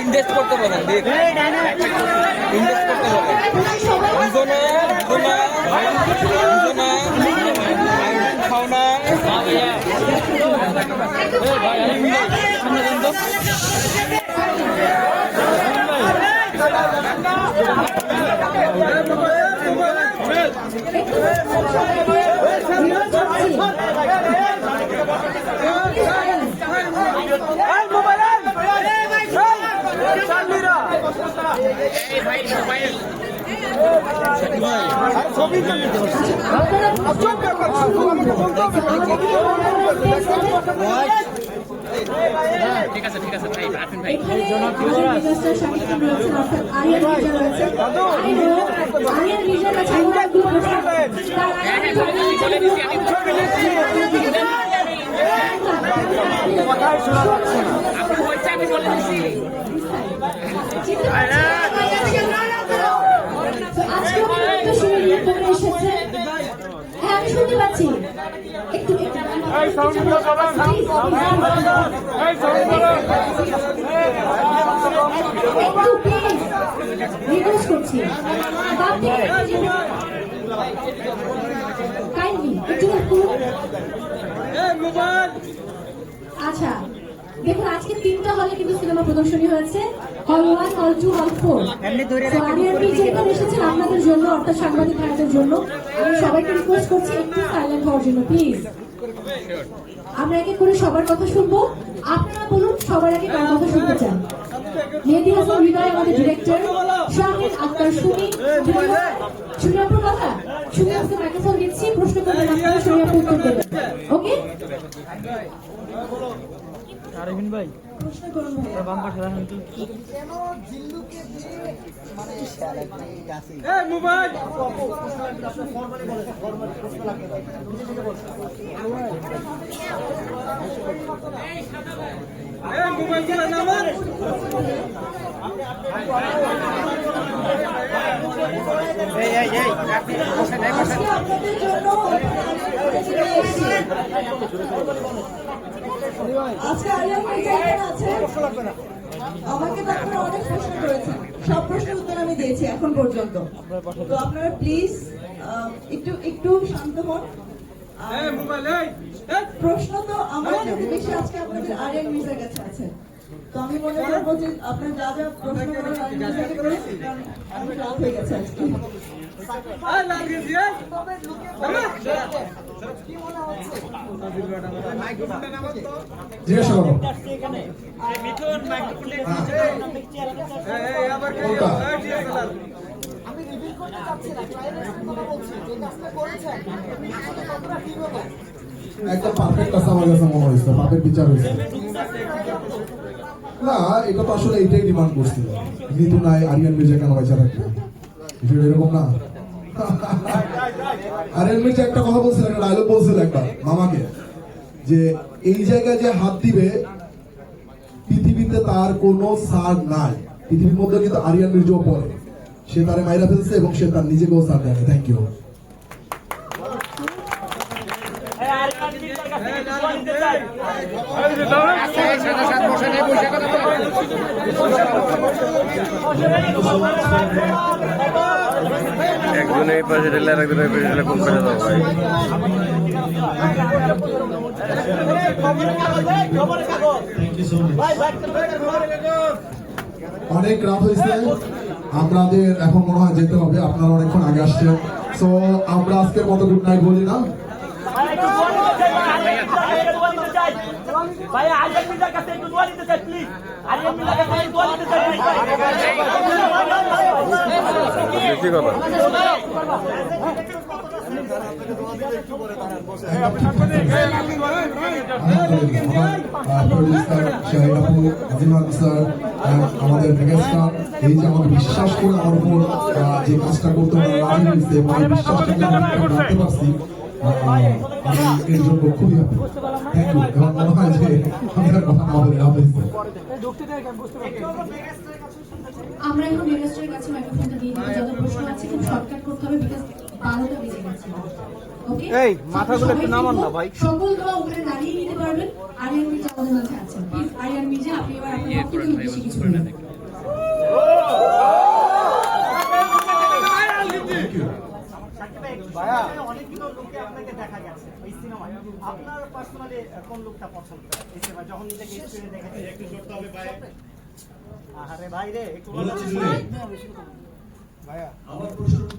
Invest করতে দেখ। Invest করতে বলেন দুজনে শাকিব খান রয়েছেন অর্থাৎ আরিয়ান মির্জা রয়েছেন আরিয়ান আরিয়ান মির্জার কাছে অনেকগুলো প্রশ্ন তার আগে আমি বলে দিচ্ছি আমি আজকে আপনারা একটা শুনে রিপোর্টে এসেছে হ্যাঁ আমি শুনতে পাচ্ছি একটু একটু একটু প্লিজ রিকোয়েস্ট করছি আচ্ছা দেখুন আজকে তিনটা হলে কিন্তু সিনেমা প্রদর্শনী হয়েছে। হল ওয়ান হল টু হল ফোর। আরিয়ানবি যেখানে এসেছেন আপনাদের জন্য অর্থাৎ সাংবাদিক ভাইদের জন্য। আমি সবাইকে রিকোয়েস্ট করছি একটু সাইলেন্ট হওয়ার জন্য প্লিজ আমরা এক করে সবার কথা শুনব। আপনারা বলুন সবার আগে কার কথা শুনতে চান? মেহেদি হাসান হৃদয় আমাদের ডিরেক্টর শাহিদ আক্তার সুমি সুনিয়াপুর কথা সুনিয়াপুরকে মাইক্রোফোন দিচ্ছি। প্রশ্ন করবেন আপনারা সুনিয়াপুর উত্তর দেবেন। ওকে ভাই। প্রশ্ন করুন। বাম পাশে রাখেন তো। আজকে আপনাদের আমাকে তো আপনারা অনেক প্রশ্ন করেছেন। সব প্রশ্নের উত্তর আমি দিয়েছি এখন পর্যন্ত। তো আপনারা প্লিজ একটু একটু শান্ত হন। আর প্রশ্ন তো আমার থেকে বেশি আজকে আপনাদের আরিয়ান মির্জার কাছে আছে। তো আমি মনে করব যে আপনার যা যা প্রশ্ন করেন রাত হয়ে গেছে আজকে। জিজ্ঞাসা করো পারফেক্ট আছে আমার হয়েছে পাপের বিচার হয়েছে না এটা তো আসলে এটাই ডিমান্ড করছিল নিতু নাই আরিয়ান মির্জা কেন পয়সা রাখবে এরকম না আরিয়ান মির্জা একটা কথা বলছিল একটা ডায়লগ বলছিল একবার মামাকে, যে এই জায়গায় যে হাত দিবে, পৃথিবীতে তার কোনো সার নাই। পৃথিবীর মধ্যে কিন্তু আরিয়ান মির্জাও পড়ে। সে তারে মাইরা ফেলছে এবং সে তার নিজেকেও সার দেয় থ্যাংক ইউ একজন এই পাশে ঢেলে আর একজন এই পাশে ঢেলে কোন পাশে যাব ভাই? অনেক রাত হয়েছে। আপনাদের এখন মনে হয় যেতে হবে আপনারা অনেকক্ষণ আগে আসছেন। সো আমরা আজকের মতো গুড নাইট বলি না। ভাই আরিয়ান মির্জার কাছে একটু দোয়া দিতে চাই প্লিজ আরিয়ান মির্জার কাছে একটু দোয়া দিতে চাই আমাদের মেগাস্টার এই যে আমাকে বিশ্বাস করে আমার উপর যে কাজটা করতে পারছি এর জন্য খুবই থ্যাংক ইউ এবং মনে হয় যে আমি কথা না বলে লাভ হয়েছে আমরা এখন মেগাস্টারের কাছে মাইক্রোফোনটা দিয়ে দিব। যত প্রশ্ন আছে খুব শর্টকাট করতে হবে বিকজ বারোটা বেজে গেছে। ওকে এই, মাথাগুলো একটু নামান না, ভাই। সকল দোয়া ওখানে দাঁড়িয়ে নিতে পারবেন। আরিয়ান মির্জা আমাদের মাঝে আছেন। প্লিজ আরিয়ান মির্জা আপনি এবার আপনার বক্তব্যের উদ্দেশ্যে কিছু বলুন। ভাইয়া অনেকগুলো লোকে আপনাকে দেখা গেছে সিনেমায়। আপনার পার্সোনালি কোন লোকটা পছন্দ? এই সিনেমা যখন নিজেকে স্ক্রিনে দেখেছেন। একটু হবে ভাই আরে ভাই রে একটু বলো, আমার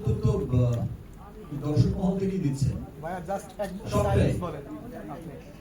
উত্তর তো দর্শক মহল থেকেই দিচ্ছে ভাইয়া জাস্ট এক। বলেন। বলব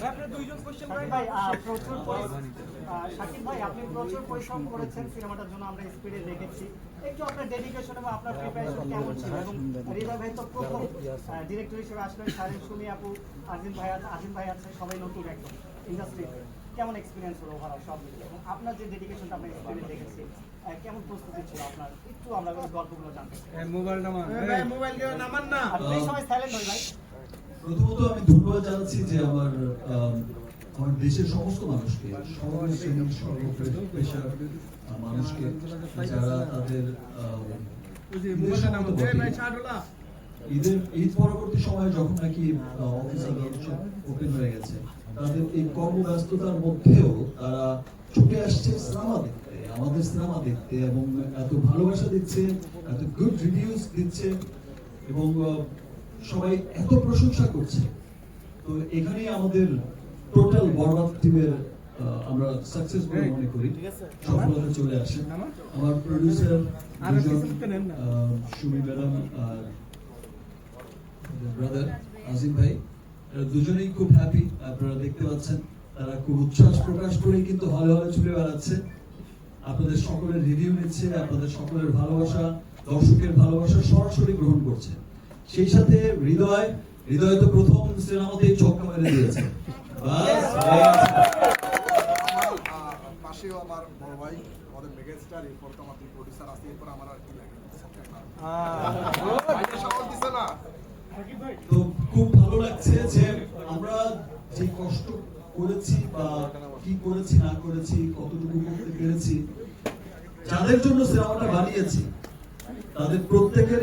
ভাই আহ, প্রচুর শাকিব ভাই আপনি প্রচুর পরিশ্রম করেছেন সিনেমাটার জন্য আমরা স্পিডে দেখেছি। একটু আপনার ডেডিকেশন এবং আপনার প্রিপারেশন কেমন ছিল? এবং হৃদয় ভাই তো প্রথম ডিরেক্টর হিসেবে আসলেন সারেন সুমি আপু আজিম ভাই আছে আজিম ভাই আছে সবাই নতুন একদম ইন্ডাস্ট্রিতে কেমন এক্সপিরিয়েন্স হলো ওভারঅল সব এবং আপনার যে ডেডিকেশনটা আমরা স্পিডে দেখেছি কেমন প্রস্তুতি ছিল আপনার? একটু আমরা গল্পগুলো জানতে চাই। আর এই সময় সাইলেন্ট হই ভাই। প্রথমত আমি ধন্যবাদ জানাচ্ছি যে আমার আমার দেশের সমস্ত মানুষকে সর্ব শ্রেণির সর্ব পেশার মানুষকে যারা তাদের ঈদের ঈদ পরবর্তী সময়ে যখন নাকি অফিস ওপেন হয়ে গেছে তাদের এই কর্মব্যস্ততার মধ্যেও তারা ছুটে আসছে সিনেমা দেখতে আমাদের সিনেমা দেখতে এবং এত ভালোবাসা দিচ্ছে এত গুড রিভিউজ দিচ্ছে এবং সবাই এত প্রশংসা করছে। তো এখানেই আমাদের টোটাল বরবাদ টিমের আমরা সাকসেস বলে মনে করি। সফলতা চলে আসে। আমার প্রডিউসার সুমি ম্যাডাম আর ব্রাদার আজিম ভাই দুজনেই খুব হ্যাপি আপনারা দেখতে পাচ্ছেন। তারা খুব উচ্ছ্বাস প্রকাশ করেই কিন্তু হলে হলে ছুটে বেড়াচ্ছে। আপনাদের সকলের রিভিউ নিচ্ছে আপনাদের সকলের ভালোবাসা দর্শকের ভালোবাসা সরাসরি গ্রহণ করছে। সেই সাথে হৃদয় হৃদয় তো প্রথম সিনেমাতেই ছক্কা মেরে দিয়েছে। পাশেও আমার বড় ভাই আমাদের মেগাস্টার এরপর তো আমাদের প্রডিউসার আছে এরপর আমার আর কি লাগে? তো খুব ভালো লাগছে যে আমরা যে কষ্ট করেছি বা কি করেছি না করেছি কতটুকু করতে পেরেছি যাদের জন্য সিনেমাটা বানিয়েছি তাদের প্রত্যেকের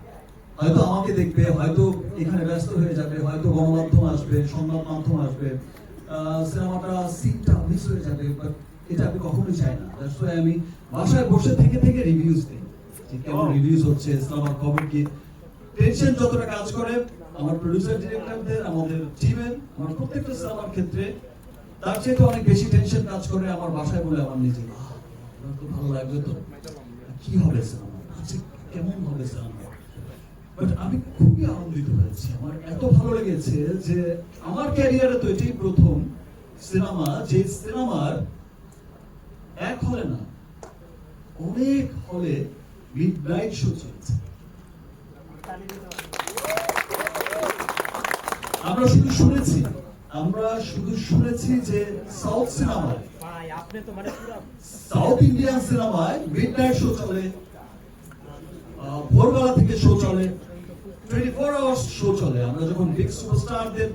হয়তো আমাকে দেখবে হয়তো এখানে ব্যস্ত হয়ে যাবে হয়তো গণমাধ্যম আসবে সংবাদ মাধ্যম আসবে সিনেমাটা সিটটা মিস হয়ে যাবে বাট এটা আমি কখনোই চাই না। Why আমি বাসায় বসে থেকে থেকে রিভিউজ দিই। যে কেমন রিভিউজ হচ্ছে সিনেমার খবর কি। টেনশন যতটা কাজ করে আমার প্রডিউসার ডিরেক্টরদের আমাদের টিমের আমার প্রত্যেকটা সিনেমার ক্ষেত্রে তার চেয়ে তো অনেক বেশি টেনশন কাজ করে আমার বাসায় বলে আমার নিজে "আহ, ভালো লাগবে তো। কি হবে সিনেমা? আচ্ছা কেমন হবে সিনেমা? বাট আমি খুবই আনন্দিত হয়েছি আমার এত ভালো লেগেছে যে আমার ক্যারিয়ারে তো এটাই প্রথম সিনেমা যে সিনেমার এক হলে না অনেক হলে মিড নাইট শো চলছে। আমরা শুধু শুনেছি আমরা শুধু শুনেছি যে সাউথ সিনেমায় মানে সাউথ ইন্ডিয়ান সিনেমায় মিড নাইট শো চলে ভোরবেলা থেকে শো চলে টোয়েন্টি শো চলে। আমরা যখন বিগ সুপারস্টারদের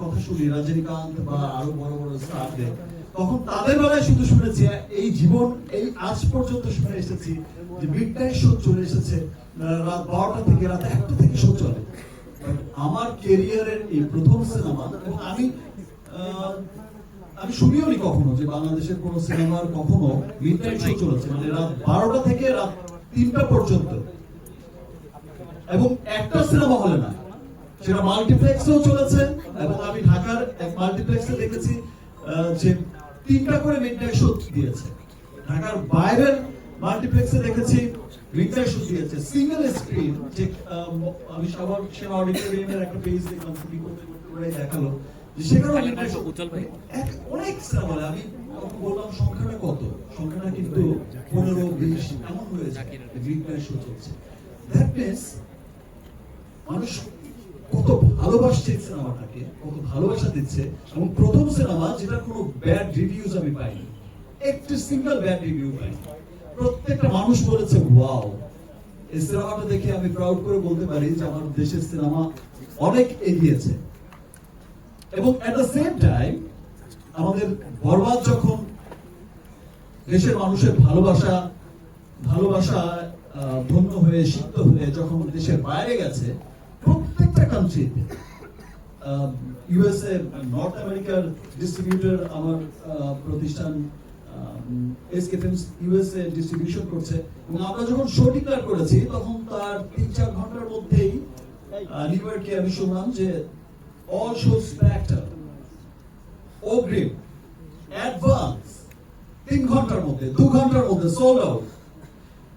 কথা শুনি, রজনীকান্ত বা আরও বড় বড় স্টারদের তখন তাদের বেলায় শুধু শুনেছি, এই জীবন, এই আজ পর্যন্ত শুনে এসেছি যে মিড নাইট শো চলে এসেছে রাত বারোটা থেকে রাত একটা থেকে শো চলে। আমার কেরিয়ারের এই প্রথম সিনেমা এবং আমি আমি শুনিও নি কখনো যে বাংলাদেশের কোন সিনেমার কখনো মিড নাইট শো চলেছে। মানে রাত বারোটা থেকে রাত তিনটা পর্যন্ত। এবং একটা সিনেমা হলে না সেটা মাল্টিপ্লেক্সেও চলেছে এবং আমি ঢাকার এক মাল্টিপ্লেক্সে দেখেছি যে তিনটা করে মিড নাইট শো দিয়েছে। ঢাকার বাইরের মাল্টিপ্লেক্সে দেখেছি মিড নাইট শো দিয়েছে। সিঙ্গেল স্ক্রিন যে আমি সবার সেনা অডিটোরিয়ামের একটা পেজ দেখলাম করে দেখাল যে সেখানেও শো এক- অনেক সিনেমা হলে আমি তখন বললাম সংখ্যাটা কত? সংখ্যাটা কিন্তু পনেরো বিশ এমন হয়ে যায় শো চলছে। দ্যাট মিনস মানুষ কত ভালোবাসছে সিনেমাটাকে, কত ভালোবাসা দিচ্ছে, এবং প্রথম সিনেমা যেটা কোনো ব্যাড রিভিউজ আমি পাইনি, একটি সিঙ্গেল ব্যাড রিভিউ পাইনি। প্রত্যেকটা মানুষ বলেছে ওয়াও এই সিনেমাটা দেখে আমি প্রাউড করে বলতে পারি যে আমার দেশের সিনেমা অনেক এগিয়েছে। এবং এট দ্য সেম টাইম আমাদের বরবাদ যখন দেশের মানুষের ভালোবাসা ভালোবাসা ধন্য হয়ে সিদ্ধ হয়ে যখন দেশের বাইরে গেছে ইউএসএ নর্থ আমেরিকার ডিস্ট্রিবিউটর আমার প্রতিষ্ঠান এসকে ফিল্মস ইউএসএ ডিস্ট্রিবিউশন করছে। এবং আমরা যখন শো ডিক্লেয়ার করেছি, তখন তার তিন চার ঘণ্টার মধ্যেই নিউ ইয়র্কে আমি শুনলাম যে অল শোজ অগ্রিম অ্যাডভান্স তিন ঘণ্টার মধ্যে, দু ঘণ্টার মধ্যে সোল্ড আউট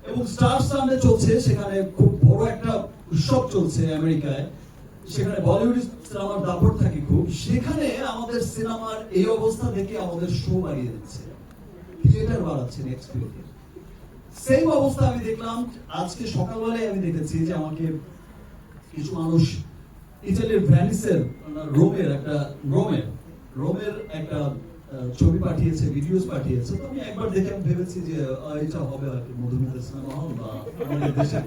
এবং স্টার সানডে চলছে, সেখানে খুব বড় একটা উৎসব চলছে আমেরিকায়। সেখানে বলিউড সিনেমার দাপট থাকে খুব? সেখানে আমাদের সিনেমার এই অবস্থা দেখে আমাদের শো বাড়িয়ে দিচ্ছে। থিয়েটার বাড়াচ্ছে নেক্সট উইকে সেম অবস্থা আমি দেখলাম, আজকে সকালবেলায় আমি দেখেছি যে আমাকে কিছু মানুষ ইতালির ভ্যানিসের রোমের একটা রোমের রোমের একটা ছবি পাঠিয়েছে ভিডিওস পাঠিয়েছে। তো আমি একবার দেখে আমি ভেবেছি যে এটা হবে আর কি মধুমিতা সিনেমা হল বা আমাদের দেশের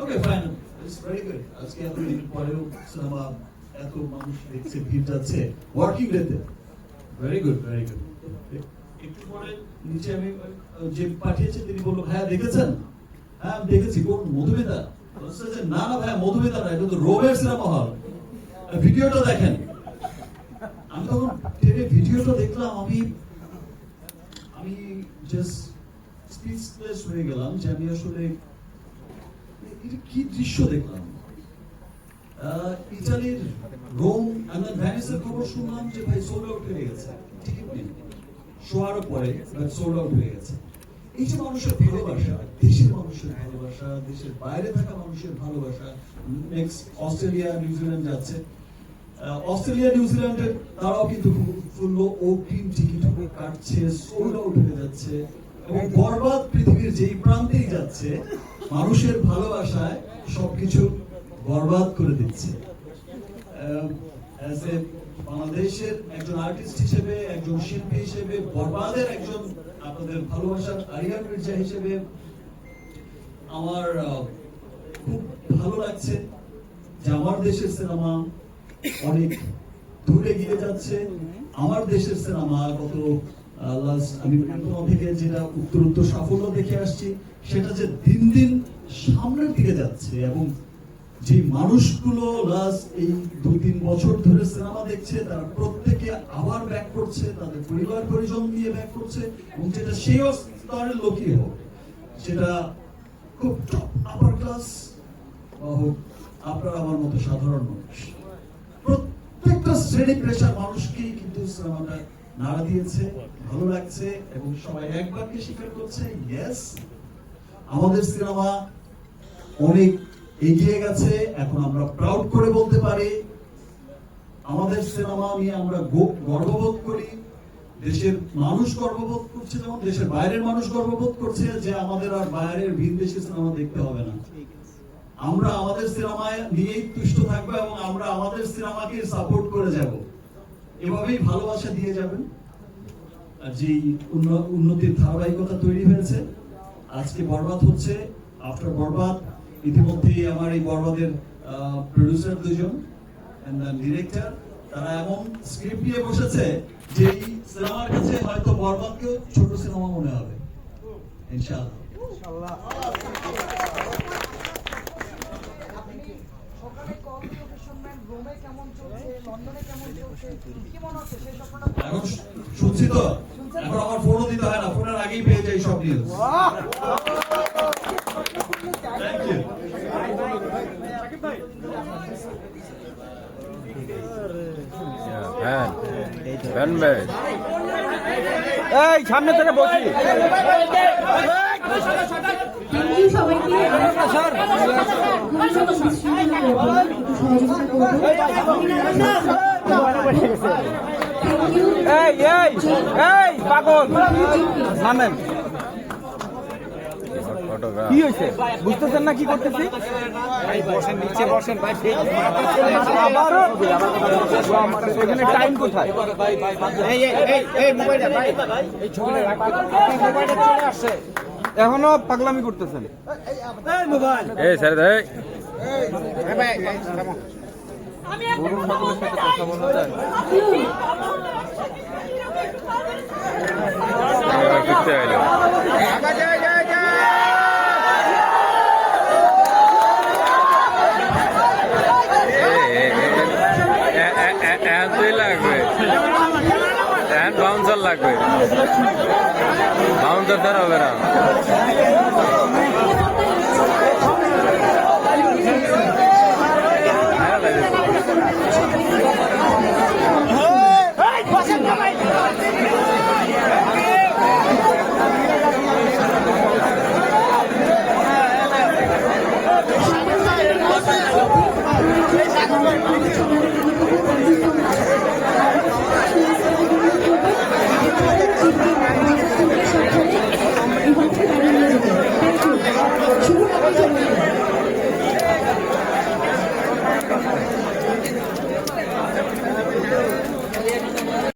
okay fine it's very good আজকে এতদিন পরেও সিনেমা এত মানুষ দেখছে, ভিড় যাচ্ছে ওয়ার্কিং ডেতে ভেরি গুড ভেরি গুড একটু পরে নিচে আমি যে পাঠিয়েছে, তিনি বলল, ভাইয়া, দেখেছেন? হ্যাঁ আমি দেখেছি। কোন, মধুমিতা? না না, ভাইয়া, মধুমিতা না, এটা তো রোমের সিনেমা হল ভিডিওটা দেখেন। আমি তখন টেনে ভিডিওটা দেখলাম, আমি আমি জাস্ট স্পিচলেস হয়ে গেলাম যে আমি আসলে কি দৃশ্য দেখলাম? রোম আমরা ভ্যানিসের খবর শুনলাম যে ভাই আউট হয়ে গেছে। টিকিট নেই শোয়ার পরে আউট হয়ে গেছে। এই যে মানুষের ভালোবাসা, দেশের মানুষের ভালোবাসা, দেশের বাইরে থাকা মানুষের ভালোবাসা নেক্সট অস্ট্রেলিয়া নিউজিল্যান্ড যাচ্ছে। অস্ট্রেলিয়া নিউজিল্যান্ডের তারাও কিন্তু ফুল অগ্রিম টিকিট কাটছে সোল্ড আউট হয়ে যাচ্ছে। এবং বরবাদ পৃথিবীর যেই প্রান্তেই যাচ্ছে, মানুষের ভালোবাসায় সবকিছু বরবাদ করে দিচ্ছে। বাংলাদেশের একজন আর্টিস্ট হিসেবে, একজন শিল্পী হিসেবে, বরবাদের একজন আপনাদের ভালোবাসার আরিয়ান মির্জা হিসেবে আমার খুব ভালো লাগছে যে আমার দেশের সিনেমা অনেক দূরে গিয়ে যাচ্ছে। আমার দেশের সিনেমা গত আমি প্রথম থেকে যেটা উত্তরোত্তর সাফল্য দেখে আসছি, সেটা যে দিন দিন সামনের দিকে যাচ্ছে এবং যে মানুষগুলো লাস্ট এই দু তিন বছর ধরে সিনেমা দেখছে, তারা প্রত্যেকে আবার ব্যাক করছে, তাদের পরিবার পরিজন নিয়ে ব্যাক করছে, এবং যেটা সেই স্তরের লোকই হোক, সেটা খুব টপ আপার ক্লাস হোক আপনার আমার মতো সাধারণ মানুষ। প্রত্যেকটা শ্রেণি পেশার মানুষকেই কিন্তু সিনেমাটা নাড়া দিয়েছে, ভালো লাগছে এবং সবাই একবারকে স্বীকার করছে ইয়েস আমাদের সিনেমা অনেক এগিয়ে গেছে, এখন আমরা প্রাউড করে বলতে পারি, আমাদের সিনেমা নিয়ে আমরা গর্ববোধ করি, দেশের মানুষ গর্ববোধ করছে, যেমন দেশের বাইরের মানুষ গর্ববোধ করছে যে আমাদের আর বাইরের ভিন দেশের সিনেমা দেখতে হবে না। আমরা আমাদের সিনেমায় নিয়েই তুষ্ট থাকব এবং আমরা আমাদের সিনেমাকে সাপোর্ট করে যাব। এভাবেই ভালোবাসা দিয়ে যাবেন। আর যেই উন্ন- উন্নতির ধারাবাহিকতা তৈরি হয়েছে আজকে বরবাদ হচ্ছে। আফটার বরবাদ ইতিমধ্যেই আমার এই বরবাদের প্রডিউসার দুজন ডিরেক্টর তারা এমন স্ক্রিপ্ট নিয়ে বসেছে যে এই সিনেমার কাছে হয়তো বরবাদকেও ছোট সিনেমা মনে হবে। ইনশাআল্লাহ। সকালে শুনছি তো এখন আমার ফোনও দিতে হয় না ফোনের আগেই পেয়ে যাই সব নিউজ এই সামনে থেকে বসি সবাইকে। এই এই এই পাগল। নামেন। কি হয়েছে বুঝতেছেন না কি করতেছি? নিচে বসেন ভাই এখানে টাইম কোথায়? এই এই এই এই মোবাইলটা ভাই। এই ছবিটা মোবাইলটা চলে আসছে। এখনও পাগলামি করতেছেন এই মোবাইল স্যার এই গরুর পাগলের সাথে কথা বলা যায় এবার उधर धरा वगैरह